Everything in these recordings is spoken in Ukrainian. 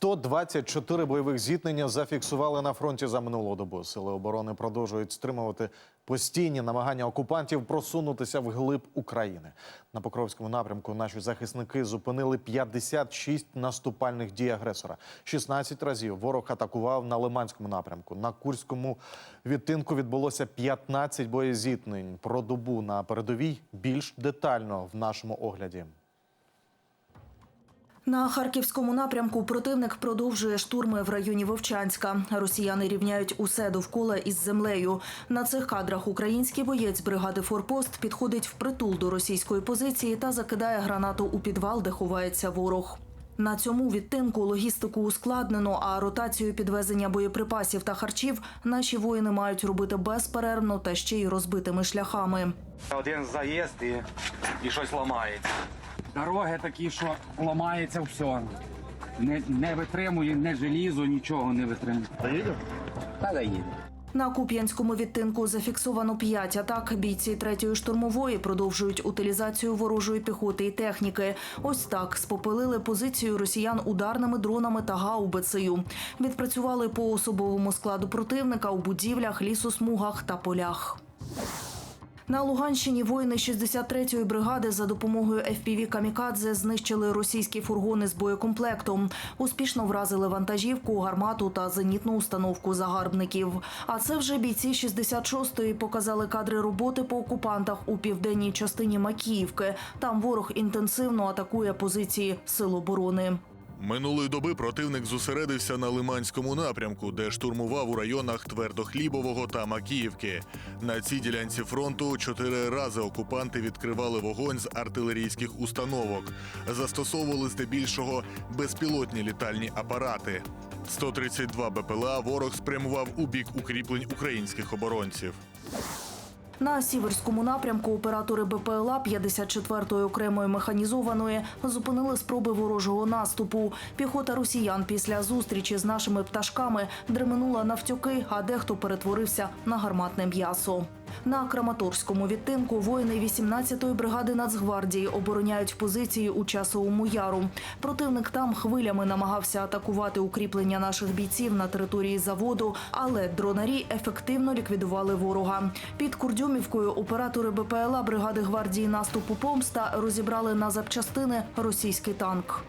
124 бойових зіткнення зафіксували на фронті за минулу добу. Сили оборони продовжують стримувати постійні намагання окупантів просунутися вглиб України. На Покровському напрямку наші захисники зупинили 56 наступальних дій агресора. 16 разів ворог атакував на Лиманському напрямку. На Курському відтинку відбулося 15 боєзіткнень. Про добу на передовій більш детально в нашому огляді. На харківському напрямку противник продовжує штурми в районі Вовчанська. Росіяни рівняють усе довкола із землею. На цих кадрах український боєць бригади Форпост підходить впритул до російської позиції та закидає гранату у підвал, де ховається ворог. На цьому відтинку логістику ускладнено, а ротацію підвезення боєприпасів та харчів наші воїни мають робити безперервно та ще й розбитими шляхами. Один заїзд і, і щось ламається. Дороги такі, що ламається все. Не, не витримує, не желізо, нічого не витримує. Доїдемо? Та доїде. На Куп'янському відтинку зафіксовано п'ять атак. Бійці третьої штурмової продовжують утилізацію ворожої піхоти і техніки. Ось так спопилили позицію росіян ударними дронами та гаубицею. Відпрацювали по особовому складу противника у будівлях, лісосмугах та полях. На Луганщині воїни 63-ї бригади за допомогою FPV «Камікадзе» знищили російські фургони з боєкомплектом. Успішно вразили вантажівку, гармату та зенітну установку загарбників. А це вже бійці 66-ї показали кадри роботи по окупантах у південній частині Макіївки. Там ворог інтенсивно атакує позиції сил оборони. Минулої доби противник зосередився на Лиманському напрямку, де штурмував у районах Твердохлібового та Макіївки. На цій ділянці фронту чотири рази окупанти відкривали вогонь з артилерійських установок, застосовували здебільшого безпілотні літальні апарати. 132 БПЛА ворог спрямував у бік укріплень українських оборонців. На сіверському напрямку оператори БПЛА 54-ї окремої механізованої зупинили спроби ворожого наступу. Піхота росіян після зустрічі з нашими пташками дременула навтюки, а дехто перетворився на гарматне м'ясо. На Краматорському відтинку воїни 18-ї бригади Нацгвардії обороняють позиції у часовому яру. Противник там хвилями намагався атакувати укріплення наших бійців на території заводу, але дронарі ефективно ліквідували ворога. Під Курдюмівкою оператори БПЛА бригади гвардії наступу Помста розібрали на запчастини російський танк.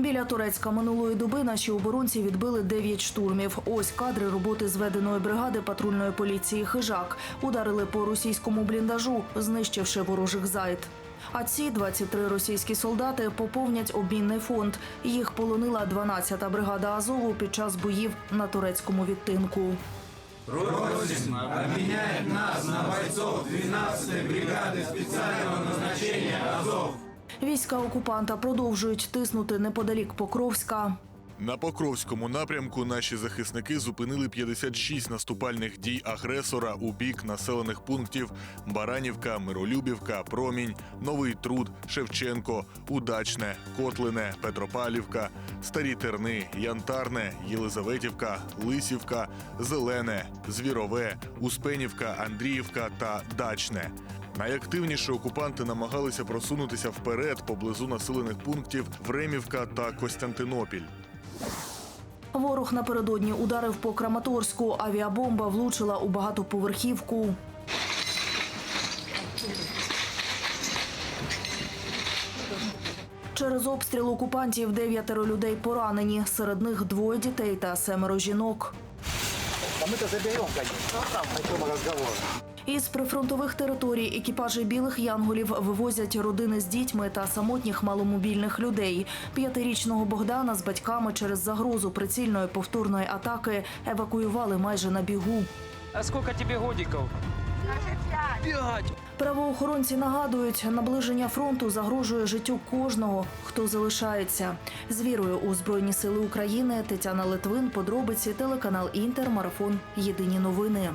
Біля Турецька минулої доби наші оборонці відбили 9 штурмів. Ось кадри роботи зведеної бригади патрульної поліції Хижак. Ударили по російському бліндажу, знищивши ворожих зайд. А ці 23 російські солдати поповнять обмінний фонд. Їх полонила 12-та бригада Азову під час боїв на турецькому відтинку. Просим обменять нас на бойцов 12-й бригады специального назначения. Війська окупанта продовжують тиснути неподалік Покровська. На Покровському напрямку наші захисники зупинили 56 наступальних дій агресора у бік населених пунктів Баранівка, Миролюбівка, Промінь, Новий Труд, Шевченко, Удачне, Котлине, Петропалівка, Старі Терни, Янтарне, Єлизаветівка, Лисівка, Зелене, Звірове, Успенівка, Андріївка та Дачне. Найактивніше окупанти намагалися просунутися вперед поблизу населених пунктів Времівка та Костянтинопіль. Ворог напередодні ударив по Краматорську. Авіабомба влучила у багатоповерхівку. Через обстріл окупантів дев'ятеро людей поранені. Серед них двоє дітей та семеро жінок. Із прифронтових територій екіпажі білих янголів вивозять родини з дітьми та самотніх маломобільних людей. П'ятирічного Богдана з батьками через загрозу прицільної повторної атаки евакуювали майже на бігу. А сколько тебе годиков? Пять. Правоохоронці нагадують, наближення фронту загрожує життю кожного, хто залишається. З вірою у Збройні Сили України Тетяна Литвин, подробиці, телеканал Інтер, марафон. Єдині новини.